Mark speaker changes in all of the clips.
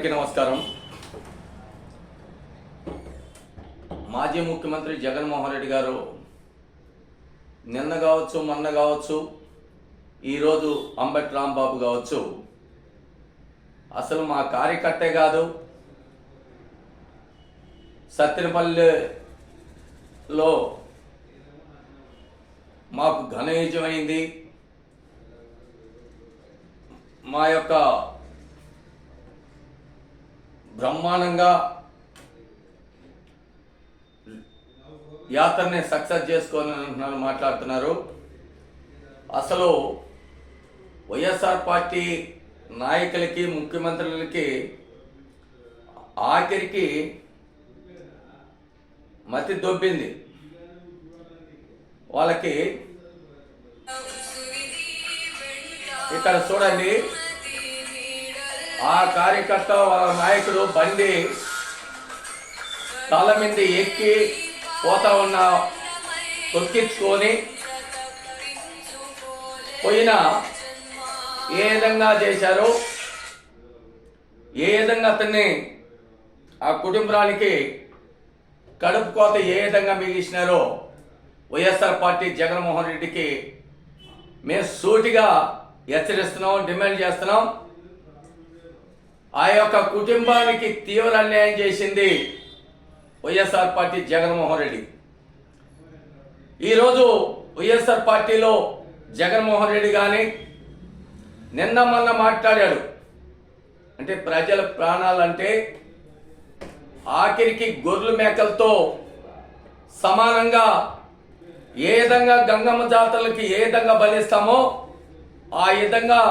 Speaker 1: అందరికీ నమస్కారం. మాజీ ముఖ్యమంత్రి జగన్మోహన్ రెడ్డి గారు నిన్న కావచ్చు మొన్న కావచ్చు ఈరోజు అంబటి రాంబాబు కావచ్చు అసలు మా కార్యకర్తే కాదు సత్తెనపల్లిలో మాకు ఘనయుజమైంది మా యొక్క బ్రహ్మాండంగా యాత్రని సక్సెస్ చేసుకొని అంటున్నారు మాట్లాడుతున్నారు. అసలు వైఎస్ఆర్ పార్టీ నాయకులకి ముఖ్యమంత్రులకి ఆఖరికి మతి దొబ్బింది. వాళ్ళకి ఇక్కడ చూడండి. ఆ కార్యకర్త వాళ్ళ నాయకుడు బండి తల మీద ఎక్కి పోతా ఉన్న తొక్కించుకొని పోయిన ఏ విధంగా చేశారో ఏ విధంగా అతన్ని ఆ కుటుంబానికి కడుపు కోత ఏ విధంగా మిగిలిచినారో వైఎస్ఆర్ పార్టీ జగన్మోహన్ రెడ్డికి మేము సూటిగా హెచ్చరిస్తున్నాం డిమాండ్ చేస్తున్నాం. ఆ యొక్క కుటుంబానికి తీవ్ర అన్యాయం చేసింది వైఎస్ఆర్ పార్టీ జగన్మోహన్ రెడ్డి. ఈరోజు వైఎస్ఆర్ పార్టీలో జగన్మోహన్ రెడ్డి కానీ నిన్న మొన్న మాట్లాడాడు. అంటే ప్రజల ప్రాణాలంటే ఆఖరికి గొర్రెల మేకలతో సమానంగా ఏ విధంగా గంగమ్మ జాతరలకి ఏ విధంగా బలిస్తామో ఆ విధంగా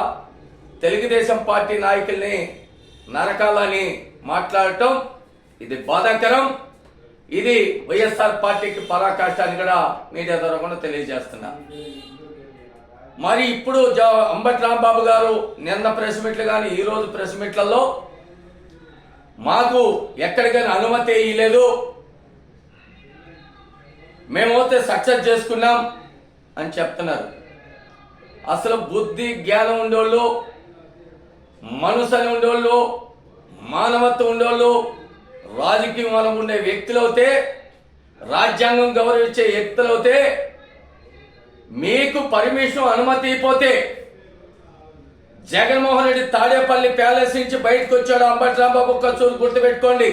Speaker 1: తెలుగుదేశం పార్టీ నాయకుల్ని నరకాలని మాట్లాడటం ఇది బాధాకరం. ఇది వైఎస్ఆర్ పార్టీకి పరాకాష్ట అని కూడా మీడియా ద్వారా కూడా తెలియజేస్తున్నా. మరి ఇప్పుడు అంబటి రాంబాబు గారు నిన్న ప్రెస్ మీట్లు కానీ ఈరోజు ప్రెస్ మీట్లలో మాకు ఎక్కడికైనా అనుమతి ఇవ్వలేదు మేమైతే సక్సెస్ చేసుకున్నాం అని చెప్తున్నారు. అసలు బుద్ధి జ్ఞానం ఉండేవాళ్ళు మనసు ఉండేవాళ్ళు మానవత్వం ఉండేవాళ్ళు రాజకీయం వల్ల ఉండే వ్యక్తులైతే రాజ్యాంగం గౌరవించే వ్యక్తులైతే మీకు పర్మిషన్ అనుమతి అయిపోతే జగన్మోహన్ రెడ్డి తాడేపల్లి ప్యాలెస్ నుంచి బయటకు వచ్చాడు అంబటి రాంబాబు ఒక్క గుర్తుపెట్టుకోండి.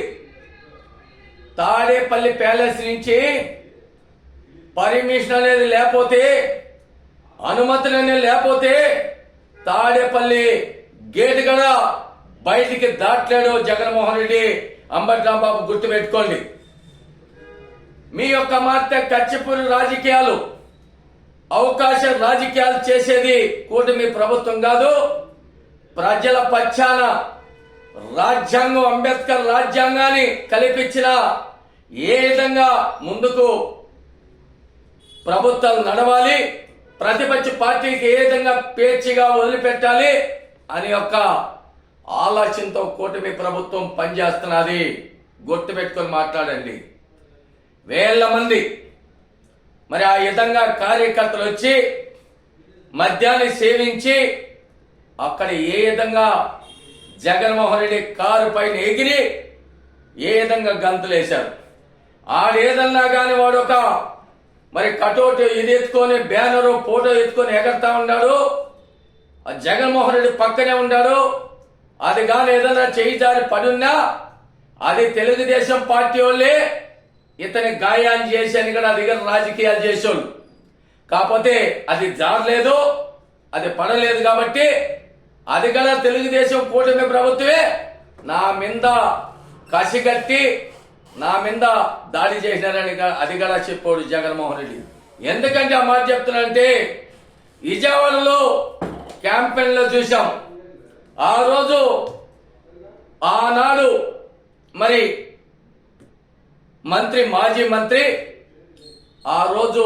Speaker 1: తాడేపల్లి ప్యాలెస్ నుంచి పర్మిషన్ అనేది లేకపోతే అనుమతులు అనేది లేకపోతే తాడేపల్లి గేట్ కూడా బయటికి దాటలేడు జగన్మోహన్ రెడ్డి. అంబేద్దాం బాబు గుర్తు పెట్టుకోండి. మీ యొక్క మార్తె కచ్చిపూరి రాజకీయాలు అవకాశ రాజకీయాలు చేసేది కూటమి ప్రభుత్వం కాదు. ప్రజల పక్షాన రాజ్యాంగం అంబేద్కర్ రాజ్యాంగాన్ని కల్పించిన ఏ విధంగా ముందుకు ప్రభుత్వాలు నడవాలి ప్రతిపక్ష పార్టీకి ఏ విధంగా పేర్చిగా వదిలిపెట్టాలి అని యొక్క ఆలోచనతో కూటమి ప్రభుత్వం పనిచేస్తున్నది. గుర్తుపెట్టుకొని మాట్లాడండి. వేల మంది మరి ఆ విధంగా కార్యకర్తలు వచ్చి మద్యాన్ని సేవించి అక్కడ ఏ విధంగా జగన్మోహన్ రెడ్డి కారు పైన ఎగిరి ఏ విధంగా గంతులేశారు ఆడేదన్నా కానీ వాడు ఒక మరి కటౌట్ ఇది ఎత్తుకొని బ్యానరు ఫోటో ఎత్తుకొని ఎగరుతా ఉన్నాడు. జగన్మోహన్ రెడ్డి పక్కనే ఉన్నాడు అది కానీ ఏదైనా చేయి పనున్నా అది తెలుగుదేశం పార్టీ వాళ్ళే ఇతని గాయాలు చేసి అని కూడా రాజకీయాలు చేసేవాళ్ళు. కాకపోతే అది జారలేదు అది పడలేదు కాబట్టి అది కూడా తెలుగుదేశం కూటమి ప్రభుత్వమే. నా మీద కసిగట్టి నా మీద దాడి చేసినారని అది కూడా చెప్పాడు జగన్మోహన్ రెడ్డి. ఎందుకంటే ఆ మాట చెప్తున్నానంటే విజయవాడలో క్యాంపెయిన్లో చూసాం ఆ రోజు ఆనాడు మరి మంత్రి మాజీ మంత్రి ఆ రోజు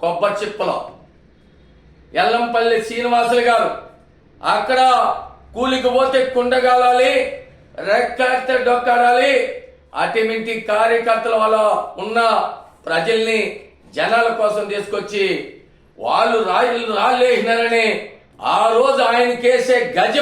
Speaker 1: కొబ్బరి చిప్పలో ఎల్లంపల్లి శ్రీనివాసులు గారు అక్కడ కూలికి పోతే కుండగాలాలి రెక్కాడితే డొక్కాడాలి అటిమింటి కార్యకర్తల వల్ల ఉన్న ప్రజల్ని జనాల కోసం తీసుకొచ్చి వాళ్ళు రాళ్ళు రాలేసినారని ఆ రోజు ఆయన కేసే గజ